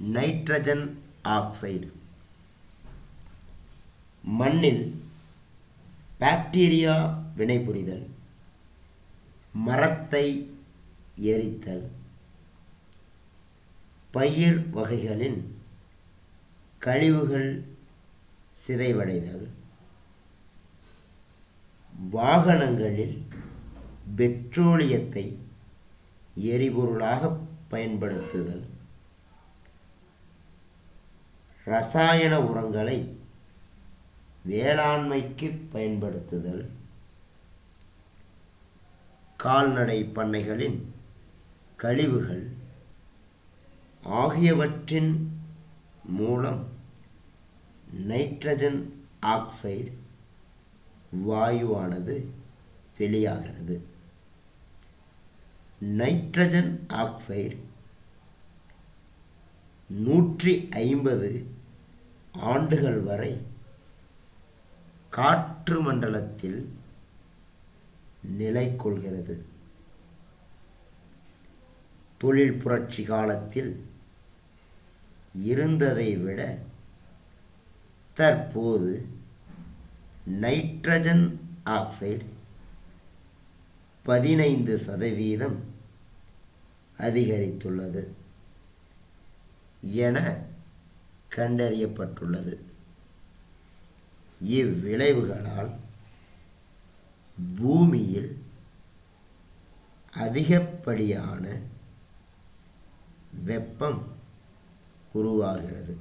Nitrogen oxide. மண்ணில் bacteria வினைபுரிதல் மரத்தை எரித்தல் பயிர் வகைகளின் கழிவுகள் சிதைவடைதல் வாகனங்களில் பெட்ரோலியத்தை எரிபொருளாக பயன்படுத்துதல். ரசாயன உரங்களை வேளாண்மைக்கு பயன்படுத்துதல் கால்நடை பண்ணைகளின் கழிவுகள் ஆகியவற்றின் மூலம் நைட்ரஜன் ஆக்சைடு வாயுவானது வெளியாகிறது. நைட்ரஜன் ஆக்சைடு நூற்றி ஐம்பது ஆண்டுகள் வரை காற்று மண்டலத்தில் நிலை கொள்கிறது. தொழில் புரட்சி காலத்தில் இருந்ததை விட தற்போது நைட்ரஜன் ஆக்சைடு பதினைந்து சதவீதம் அதிகரித்துள்ளது. என கண்டறியப்பட்டுள்ளது. இவ்விளைவுகளால் பூமியில் அதிகப்படியான வெப்பம் உருவாகிறது.